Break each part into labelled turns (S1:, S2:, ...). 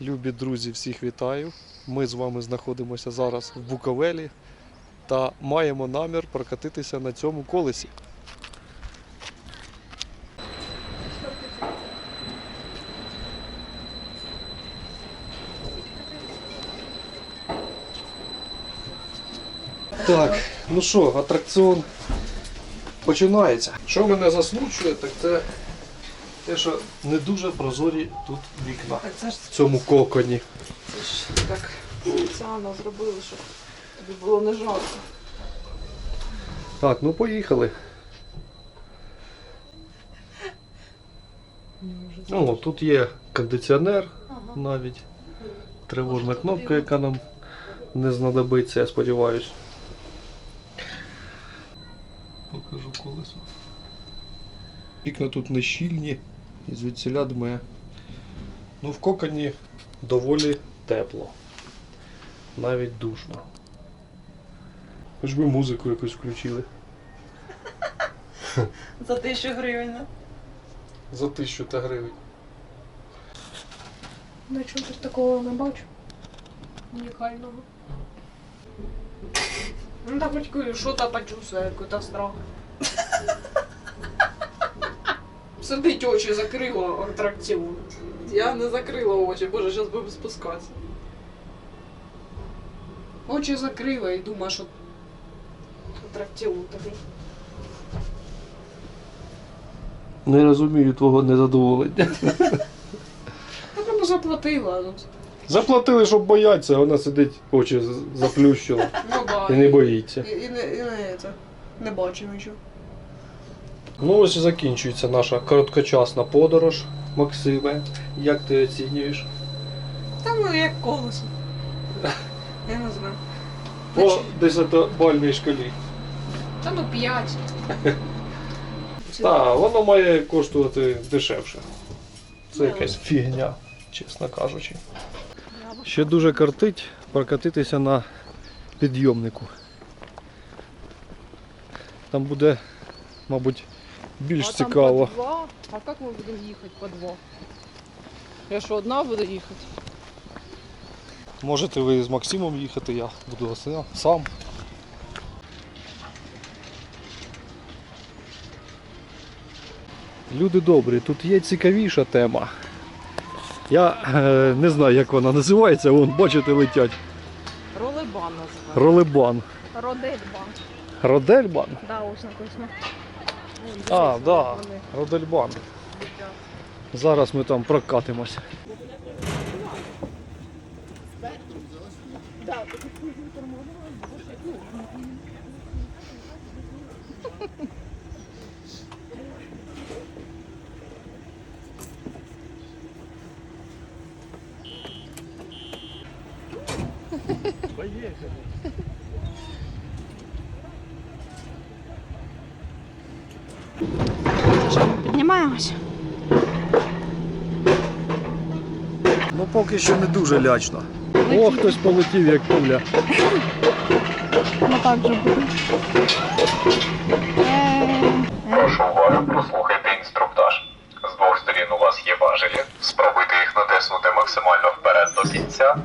S1: Любі друзі, всіх вітаю. Ми з вами знаходимося зараз в Буковелі та маємо намір прокатитися на цьому колесі. Так, ну що, атракціон починається. Що мене засмучує, так це те, що не дуже прозорі тут вікна
S2: це ж
S1: в цьому коконі.
S2: це ж так спеціально зробили, щоб тобі було не жалко.
S1: Так, ну поїхали. Ну, тут є кондиціонер навіть. Тривожна кнопка, яка нам не знадобиться, я сподіваюся. Покажу колесо. Вікна тут не щільні і звідсіля дме. Ну, в коконі доволі тепло. Навіть душно. Хоч би музику якусь включили.
S2: За тисячу гривень.
S1: За тисячу та гривень.
S3: Нічого тут такого не бачу. Унікального.
S2: Ну так хоть кое- что-то почувствую, какой-то страх. Сидить очі закрила атракціон. Я не закрила очі, боже, зараз будемо спускатися. Очі закрила і думаю, що атракціон такий.
S1: Не розумію твого незадоволення.
S2: Ну, треба заплатила. Ну,
S1: Заплатили, щоб бояться, а вона сидить, очі заплющила
S2: ну да.
S1: і не боїться.
S2: І, і, не, і не, це, не бачу нічого.
S1: Ну ось і закінчується наша короткочасна подорож, Максиме. Як ти оцінюєш?
S2: Та ну як колесо. Я не знаю.
S1: По десятибальній шкалі.
S2: Та ну п'ять.
S1: Так, воно має коштувати дешевше. Це
S2: Ну.
S1: якась фігня, чесно кажучи. Ще дуже картить прокатитися на підйомнику. Там буде, мабуть, більш
S3: а там
S1: цікаво.
S3: по два. А як ми будемо їхати по два? Я що, одна буду їхати?
S1: Можете ви з Максимом їхати, я буду сам. Люди добрі, тут є цікавіша тема. Я е, не знаю, як вона називається, вон, бачите, летять.
S3: Ролебан називається.
S1: Ролебан.
S3: Родельбан.
S1: Родельбан?
S3: Да, ось написано.
S1: А, да, Родельбан. Зараз ми там прокатимося.
S3: Піднімаємось.
S1: Ну поки що не дуже лячно. О, хтось полетів, як пуля.
S3: Ну так же буде.
S4: Прошу уваги, прослухайте інструктаж. З двох сторін у вас є важелі. Спробуйте їх натиснути максимально вперед до кінця.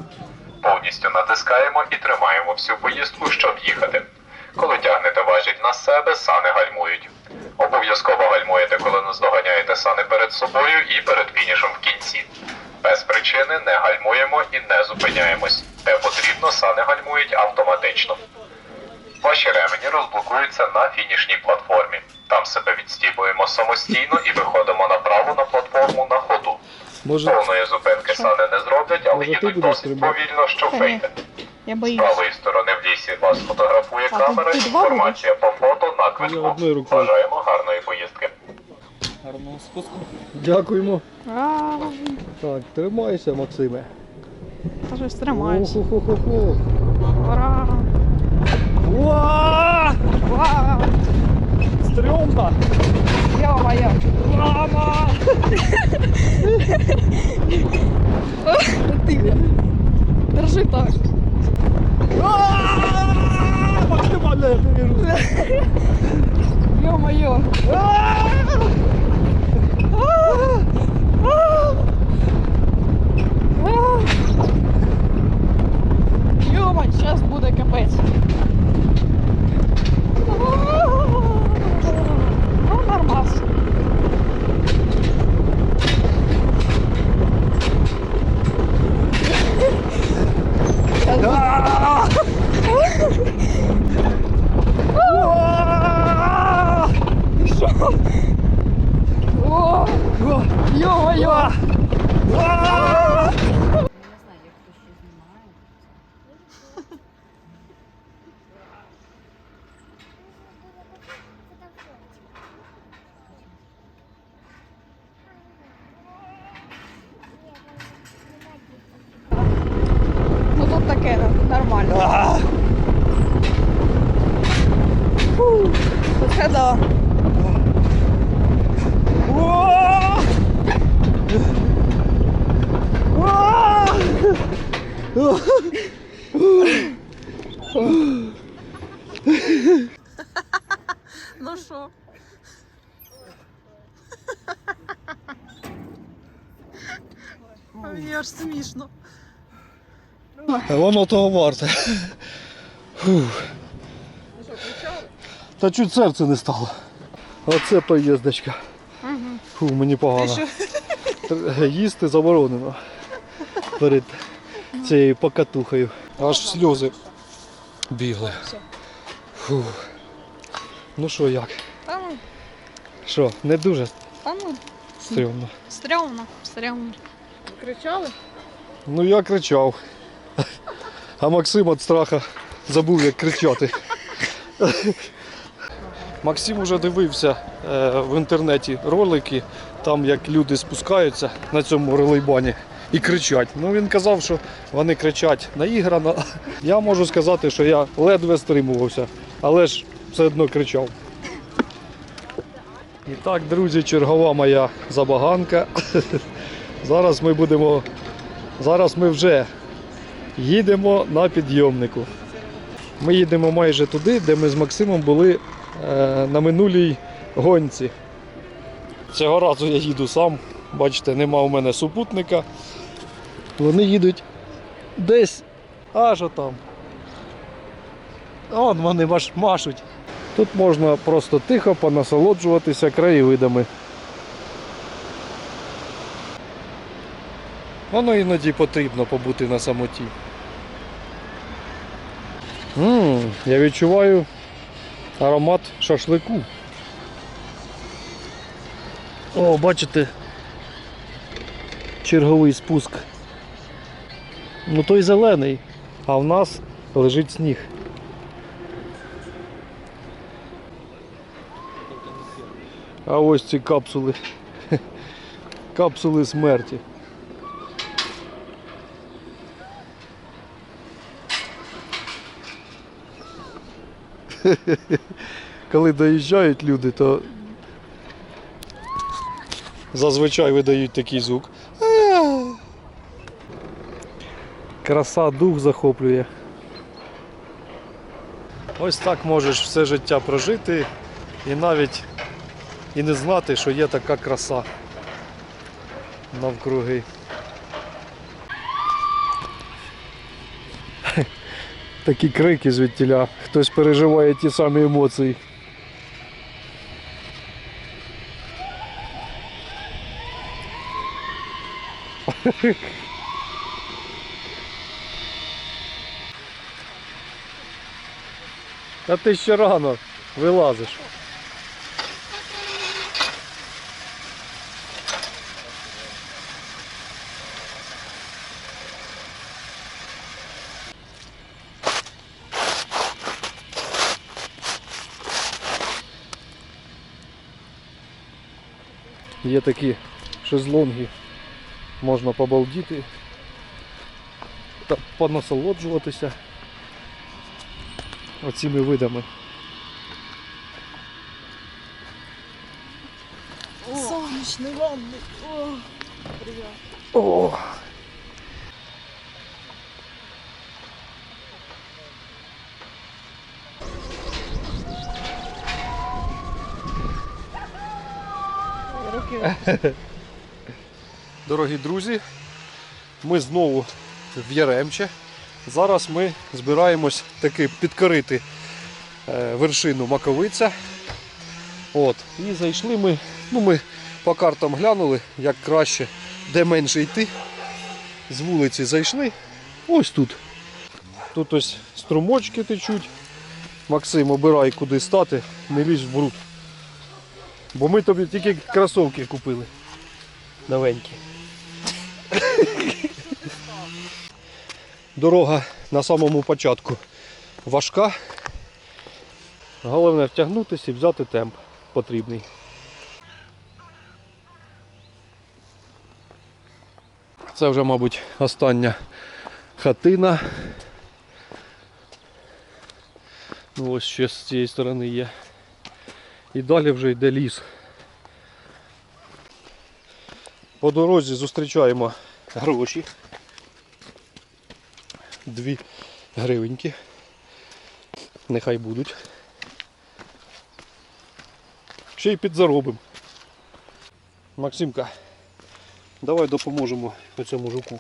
S4: Повністю натискаємо і тримаємо всю поїздку, щоб їхати. Коли тягнете важіль на себе, сани гальмують. Обов'язково гальмуєте, коли наздоганяєте сани перед собою і перед фінішем в кінці. Причини не гальмуємо і не зупиняємось. Де потрібно, сани гальмують автоматично. Ваші ремені розблокуються на фінішній платформі. Там себе відстібуємо самостійно і виходимо направо на платформу на ходу.
S1: Може,
S4: Повної зупинки сани не зроблять, але
S1: Може, ти
S4: їдуть
S1: будеш
S4: досить
S1: стрибати?
S4: повільно, що
S3: Та
S4: вийде.
S3: Я
S4: З
S3: боюсь.
S4: правої сторони в лісі вас фотографує
S3: А,
S4: камера.
S3: ти два
S4: Інформація по фото на
S1: Я
S4: квитку.
S1: одною рукою.
S4: Бажаємо гарної поїздки.
S1: Дякуємо.
S3: А,
S1: Так, тримайся, Максиме.
S3: та щось тримаюсь.
S1: Хо-хо-хо-хо.
S3: Ура!
S1: Уа!
S3: Ура!
S1: Стрьомно!
S3: Ё-моё!
S1: Мама!
S3: Тихо. Держи так.
S1: Максимально я не вірю.
S3: 아! 아! 아! Нормально. Фу, Оце да. Ну що? Мені аж смішно.
S1: Воно того варте. Фух. Та чуть серце не стало. Оце поїздочка. Фу, мені погано. Їсти заборонено перед цією покатухою. Аж сльози бігли. Фу. Ну що як?
S3: Та ну,
S1: Що, не дуже
S3: та ну,
S1: стрімно?
S3: стрьомно, стрьомно. Кричали?
S1: Ну я кричав. А Максим від страха забув, як кричати. Максим уже дивився е, в інтернеті ролики, там як люди спускаються на цьому релейбані і кричать. Ну він казав, що вони кричать наіграно. Я можу сказати, що я ледве стримувався, але ж все одно кричав. І так, друзі, чергова моя забаганка. Зараз ми будемо Зараз ми вже їдемо на підйомнику. Ми їдемо майже туди, де ми з Максимом були е, на минулій гонці. Цього разу я їду сам. Бачите, нема у мене супутника. Вони їдуть десь аж отам. Он вони маш- машуть. Тут можна просто тихо понасолоджуватися краєвидами. Воно іноді потрібно побути на самоті. Ммм, я відчуваю аромат шашлику. О, бачите, черговий спуск. Ну той зелений, а в нас лежить сніг. А ось ці капсули. Капсули смерті. коли доїжджають люди, то зазвичай видають такий звук. Краса дух захоплює. Ось так можеш все життя прожити і навіть і не знати, що є така краса навкруги. Такі крики звідтіля. Хтось переживає ті самі емоції. Та ти ще рано вилазиш. Є такі шезлонги, можна побалдіти та понасолоджуватися оціми видами.
S3: Сонячний ванний. О, привіт.
S1: О! Дорогі друзі, ми знову в Яремче. Зараз ми збираємось таки підкорити е, вершину Маковиця. От. І зайшли ми, ну ми по картам глянули, як краще, де менше йти. З вулиці зайшли. Ось тут. Тут ось струмочки течуть. Максим, обирай, куди стати, не лізь в бруд. Бо ми тобі тільки кросовки купили. Новенькі. Дорога на самому початку важка. Головне втягнутися і взяти темп потрібний. Це вже, мабуть, остання хатина Ну ось ще з цієї сторони є. І далі вже йде ліс. По дорозі зустрічаємо гроші. Дві гривеньки. Нехай будуть. Ще й підзаробимо. Максимка, давай допоможемо цьому жуку.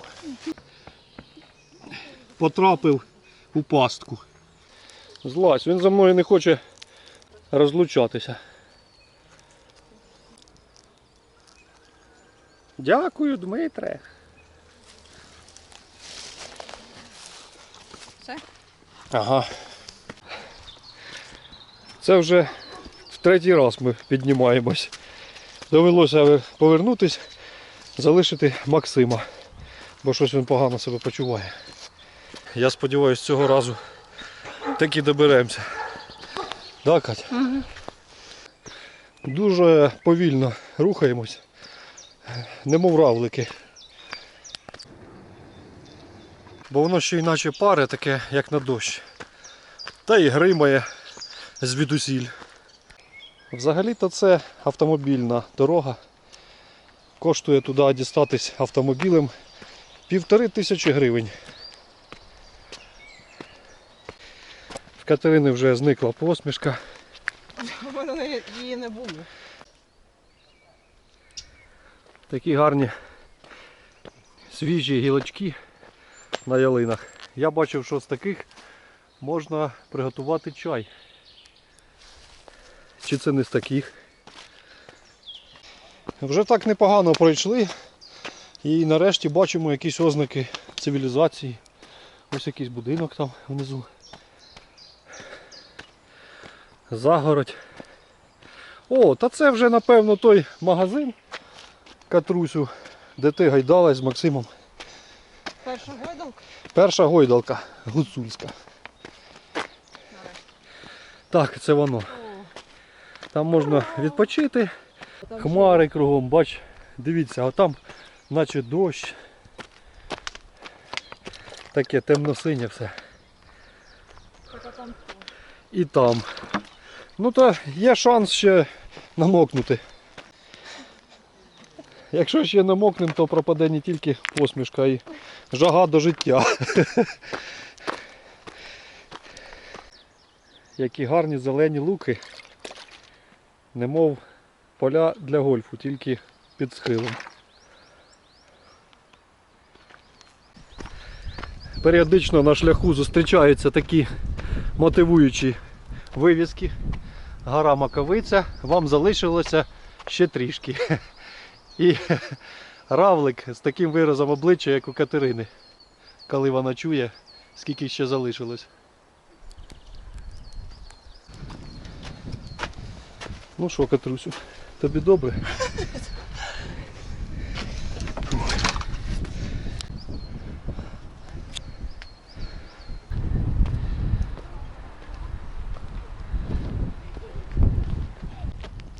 S1: Потрапив у пастку. Злазь, він за мною не хоче розлучатися. Дякую, Дмитре.
S3: Все?
S1: Ага. Це вже в третій раз ми піднімаємось. Довелося повернутись, залишити Максима, бо щось він погано себе почуває. Я сподіваюся, цього разу таки доберемося. Да, Катя? Дуже повільно рухаємось, немов равлики. Бо воно ще іначе паре таке, як на дощ. Та і гримає звідусіль. Взагалі-то це автомобільна дорога. Коштує туди дістатись автомобілем півтори тисячі гривень. В Катерини вже зникла посмішка.
S3: У мене її не було.
S1: Такі гарні свіжі гілочки на ялинах. Я бачив, що з таких можна приготувати чай. Чи це не з таких? Вже так непогано пройшли. І нарешті бачимо якісь ознаки цивілізації. Ось якийсь будинок там внизу. Загородь. О, та це вже напевно той магазин Катрусю, де ти гайдалась з Максимом.
S3: Перша гойдалка?
S1: Перша гойдалка гуцульська. Так, це воно. Там можна відпочити. Хмари кругом, бач, дивіться, а там наче дощ. Таке темно-синє все. І там. Ну то є шанс ще намокнути. Якщо ще намокнемо, то пропаде не тільки посмішка, й жага до життя. Які гарні зелені луки. Немов поля для гольфу, тільки під схилом. Періодично на шляху зустрічаються такі мотивуючі вивіски. Гора Маковиця, вам залишилося ще трішки. І равлик з таким виразом обличчя, як у Катерини, коли вона чує, скільки ще залишилось. Ну що, Катрусю, тобі добре?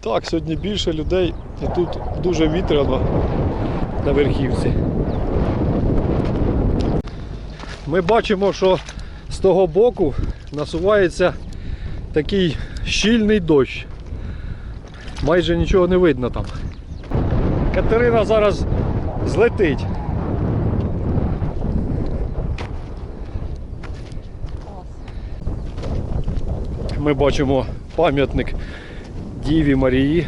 S1: Так, сьогодні більше людей і тут дуже вітряно на верхівці. Ми бачимо, що з того боку насувається такий щільний дощ. Майже нічого не видно там. Катерина зараз злетить. Ми бачимо пам'ятник Діві Марії.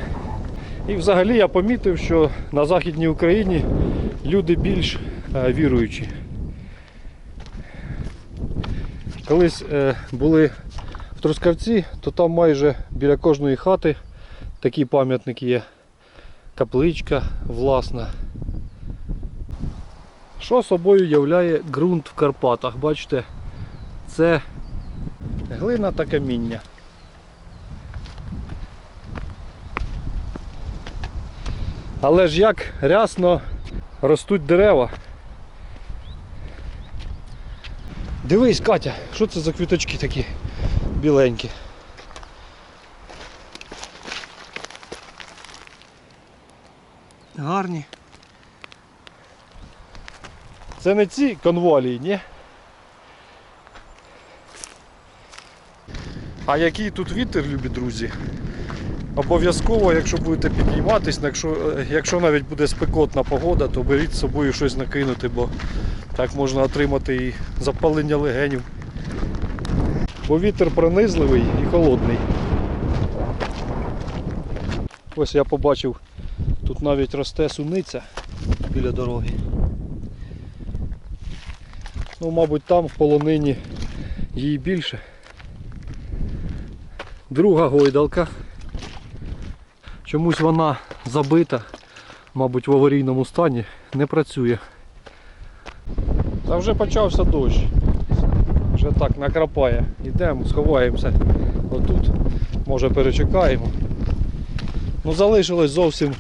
S1: І взагалі я помітив, що на Західній Україні люди більш е, віруючі. Колись е, були в Трускавці, то там майже біля кожної хати такий пам'ятник є. Капличка власна. Що собою являє ґрунт в Карпатах? Бачите, це глина та каміння. Але ж як рясно ростуть дерева. Дивись, Катя, що це за квіточки такі біленькі? Гарні. Це не ці конвалії, ні? А який тут вітер, любі друзі? Обов'язково, якщо будете підійматись, якщо, е, якщо навіть буде спекотна погода, то беріть з собою щось накинути, бо так можна отримати і запалення легенів. Бо вітер пронизливий і холодний. Ось я побачив, тут навіть росте суниця біля дороги. Ну, мабуть, там в полонині її більше. Друга гойдалка. Чомусь вона забита, мабуть, в аварійному стані, не працює. Та вже почався дощ. Вже так накрапає. Йдемо, сховаємося отут. Може перечекаємо. Ну залишилось зовсім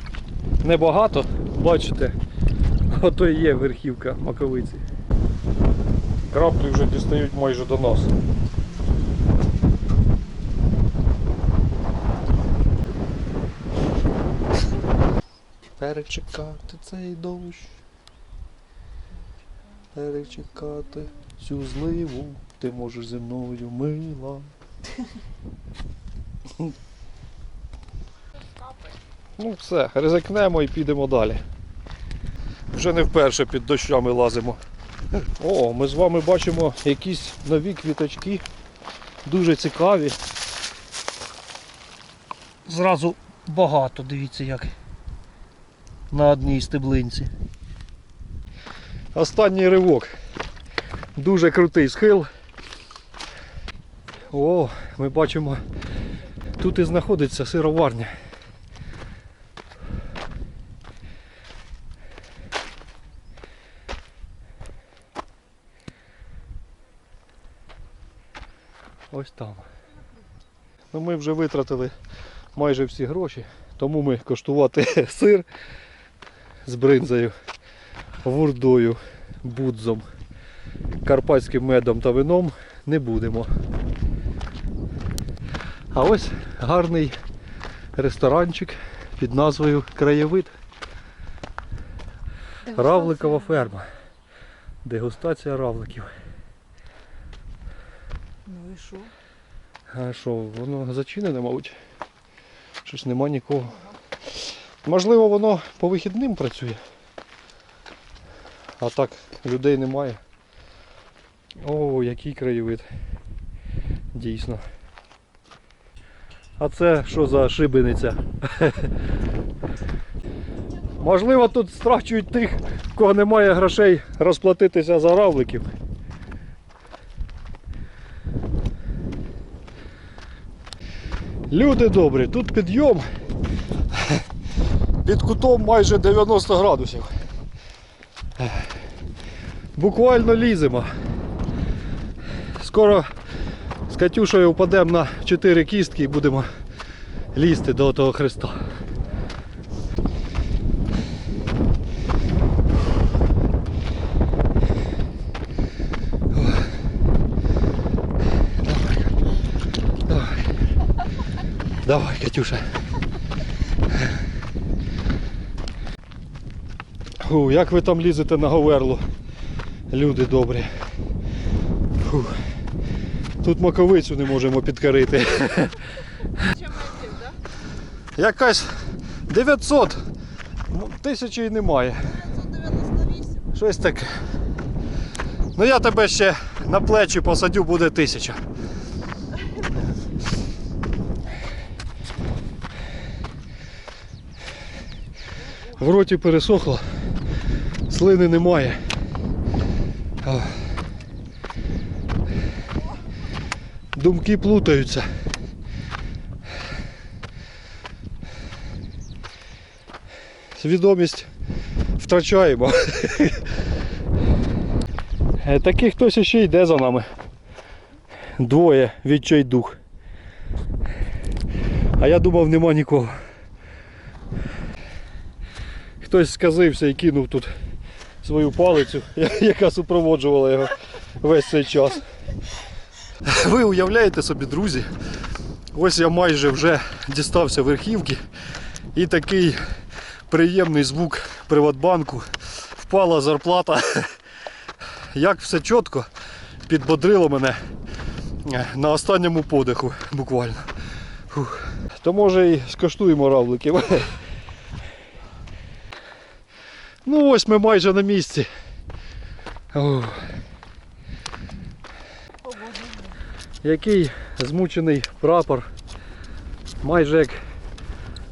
S1: небагато. Бачите, ото і є верхівка маковиці. Краплі вже дістають майже до нас. Перечекати цей дощ. Перечекати цю зливу. Ти можеш зі мною мила. Ну все, ризикнемо і підемо далі. Вже не вперше під дощами лазимо. О, ми з вами бачимо якісь нові квіточки. Дуже цікаві. Зразу багато, дивіться як. На одній стеблинці. Останній ривок. Дуже крутий схил. О, ми бачимо, тут і знаходиться сироварня. Ось там. Ну, ми вже витратили майже всі гроші, тому ми коштувати сир з бринзою, вурдою, будзом, карпатським медом та вином не будемо. А ось гарний ресторанчик під назвою Краєвид. Равликова ферма. Дегустація равликів.
S3: Ну і що?
S1: А що, воно зачинене, мабуть? Щось нема нікого. Можливо, воно по вихідним працює. А так, людей немає. О, який краєвид. Дійсно. А це що за шибениця? Можливо, тут страчують тих, в кого немає грошей розплатитися за равликів. Люди добрі, тут підйом під кутом майже 90 градусів. Буквально ліземо. Скоро з Катюшею впадемо на 4 кістки і будемо лізти до того хреста. Давай. Давай, Катюша. Фу, як ви там лізете на говерлу? Люди добрі. Фу. Тут маковицю не можемо
S3: так?
S1: Якась 900. Ну, Тисячі й немає.
S3: 998.
S1: Щось таке. Ну я тебе ще на плечі посадю, буде тисяча. В роті пересохло, слини немає. Думки плутаються. Свідомість втрачаємо. Е, Такий хтось ще йде за нами. Двоє відчайдух. А я думав нема нікого. Хтось сказився і кинув тут свою палицю, яка супроводжувала його весь цей час. Ви уявляєте собі, друзі, ось я майже вже дістався верхівки і такий приємний звук Приватбанку. Впала зарплата. Як все чітко підбодрило мене. Е, На останньому подиху, буквально. Фух. То може і скоштуємо равликів. Ну ось ми майже на місці. Ох. Який змучений прапор. Майже як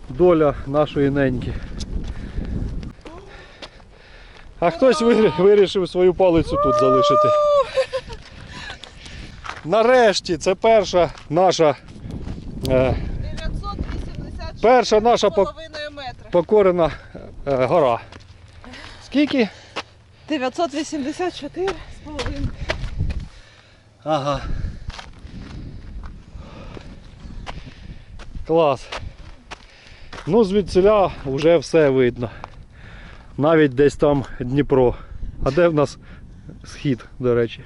S1: доля нашої неньки. А хтось вирішив свою палицю тут залишити. Нарешті це перша наша е, перша наша покорена е, гора. Скільки?
S3: 984 з половиною.
S1: Ага. Клас. Ну, звідсіля вже все видно. Навіть десь там Дніпро. А де в нас схід, до речі?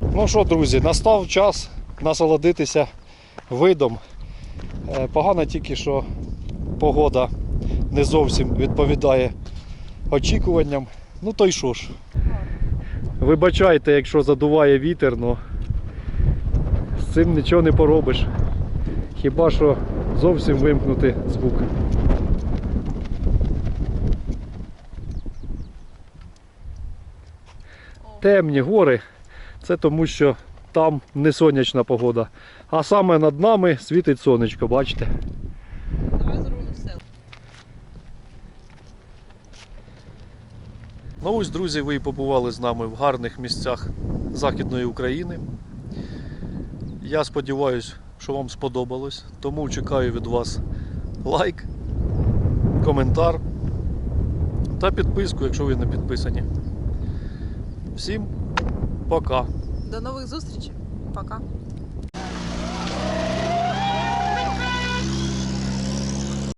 S1: Ну що, друзі, настав час насолодитися видом. Е, Погано тільки, що погода не зовсім відповідає очікуванням. Ну то й що ж. Вибачайте, якщо задуває вітер, але з цим нічого не поробиш. Хіба що зовсім вимкнути звук. Темні гори це тому, що там не сонячна погода. А саме над нами світить сонечко, бачите?
S3: Давай зробимо все.
S1: Ну ось, друзі, ви і побували з нами в гарних місцях Західної України. Я сподіваюся, що вам сподобалось. Тому чекаю від вас лайк, коментар та підписку, якщо ви не підписані. Всім пока!
S3: До нових зустрічей. Пока.